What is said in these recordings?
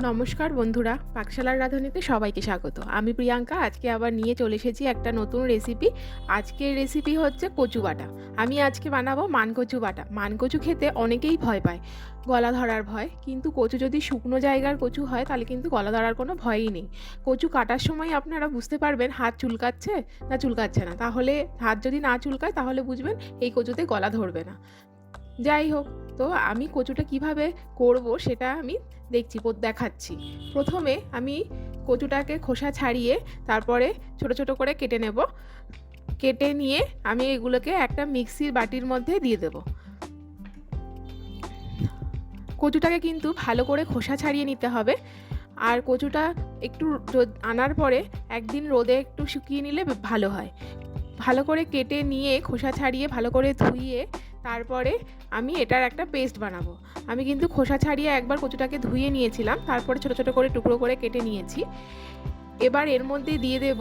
নমস্কার বন্ধুরা, পাকশালার রাঁধুনিতে সবাইকে স্বাগত। আমি প্রিয়াঙ্কা, আজকে আবার নিয়ে চলে এসেছি একটা নতুন রেসিপি আজকের রেসিপি হচ্ছে কচু বাটা। আমি আজকে বানাবো মানকচু বাটা। মানকচু খেতে অনেকেই ভয় পায়, গলা ধরার ভয়। কিন্তু কচু যদি শুকনো জায়গার কচু হয়, তাহলে কিন্তু গলা ধরার কোনো ভয়ই নেই। কচু কাটার সময় আপনারা বুঝতে পারবেন হাত চুলকাচ্ছে না চুলকাচ্ছে না। তাহলে হাত যদি না চুলকায়, তাহলে বুঝবেন এই কচুতে গলা ধরবে না। যাই হোক তো আমি কচুটা কীভাবে করব সেটা আমি দেখছি দেখাচ্ছি। প্রথমে আমি কচুটাকে খোসা ছাড়িয়ে তারপরে ছোট ছোট করে কেটে নেব। কেটে নিয়ে আমি এগুলোকে একটা মিক্সির বাটির মধ্যে দিয়ে দেব। কচুটাকে কিন্তু ভালো করে খোসা ছাড়িয়ে নিতে হবে। আর কচুটা একটু আনার পরে একদিন রোদে একটু শুকিয়ে নিলে ভালো হয়। ভালো করে কেটে নিয়ে খোসা ছাড়িয়ে ভালো করে ধুইয়ে তারপরে আমি এটার একটা পেস্ট বানাবো। আমি কিন্তু খোসা ছাড়িয়ে একবার কচুটাকে ধুয়ে নিয়েছিলাম, তারপরে ছোট ছোট করে টুকরো করে কেটে নিয়েছি। এবার এর মধ্যে দিয়ে দেব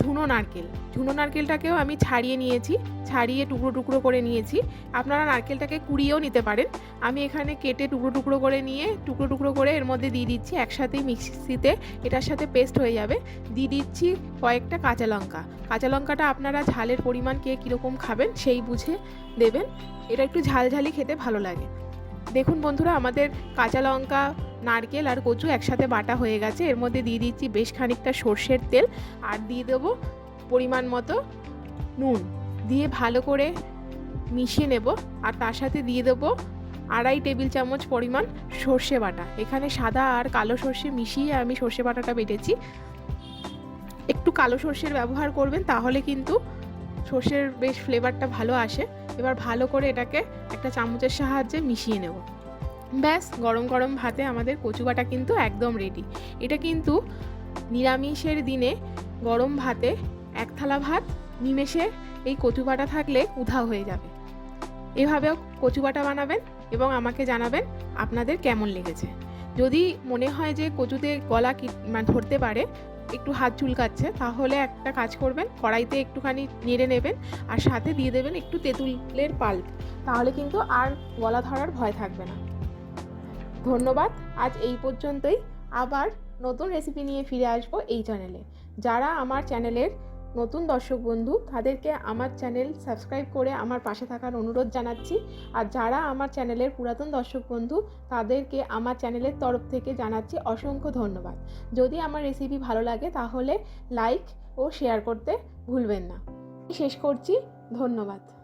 ঝুনো নারকেল। ঝুনো নারকেলটাকেও আমি ছাড়িয়ে নিয়েছি, ছাড়িয়ে টুকরো টুকরো করে নিয়েছি। আপনারা নারকেলটাকে কুড়িয়েও নিতে পারেন। আমি এখানে কেটে টুকরো টুকরো করে নিয়ে টুকরো টুকরো করে এর মধ্যে দিয়ে দিচ্ছি একসাথেই মিক্সিতে। এটার সাথে পেস্ট হয়ে যাবে। দিয়ে দিচ্ছি কয়েকটা কাঁচা লঙ্কা। কাঁচা লঙ্কাটা আপনারা ঝালের পরিমাণ কে কীরকম খাবেন সেই বুঝে দেবেন। এটা একটু ঝালঝালি খেতে ভালো লাগে। দেখুন বন্ধুরা, আমাদের কাঁচা লঙ্কা নারকেল আর কচু একসাথে বাটা হয়ে গেছে। এর মধ্যে দিয়ে দিচ্ছি বেশ খানিকটা সর্ষের তেল আর দিয়ে দেবো পরিমাণ মতো নুন। দিয়ে ভালো করে মিশিয়ে নেব আর তার সাথে দিয়ে দেবো আড়াই টেবিল চামচ পরিমাণ সর্ষে বাটা। এখানে সাদা আর কালো সর্ষে মিশিয়ে আমি সর্ষে বাটাটা বেটেছি। একটু কালো সর্ষের ব্যবহার করবেন তাহলে কিন্তু সর্ষের বেশ ফ্লেভারটা ভালো আসে। এবার ভালো করে এটাকে একটা চামচের সাহায্যে মিশিয়ে নেব। ব্যাস, গরম গরম ভাতে আমাদের কচু বাটা কিন্তু একদম রেডি এটা কিন্তু নিরামিষের দিনে গরম ভাতে এক থালা ভাত, নিমেষে এই কচু বাটা থাকলে উধা হয়ে যাবে। এভাবেও কচু বাটা বানাবেন এবং আমাকে জানাবেন আপনাদের কেমন লেগেছে। যদি মনে হয় যে কচুতে গলা মানে ধরতে পারে, একটু হাত চুলকাচ্ছে, তাহলে একটা কাজ করবেন, কড়াইতে একটুখানি নেড়ে নেবেন আর সাথে দিয়ে দেবেন একটু তেঁতুলের পাল্প। তাহলে কিন্তু আর গলা ধরার ভয় থাকবে না। ধন্যবাদ, আজ এই পর্যন্তই। আবার নতুন রেসিপি নিয়ে ফিরে আসব এই চ্যানেলে যারা আমার চ্যানেলের নতুন দর্শক বন্ধু, তাদেরকে আমার চ্যানেল সাবস্ক্রাইব করে আমার পাশে থাকার অনুরোধ জানাচ্ছি। আর যারা আমার চ্যানেলের পুরাতন দর্শক বন্ধু, তাদেরকে আমার চ্যানেলের তরফ থেকে জানাচ্ছি অসংখ্য ধন্যবাদ। যদি আমার রেসিপি ভালো লাগে, তাহলে লাইক ও শেয়ার করতে ভুলবেন না। শেষ করছি। ধন্যবাদ।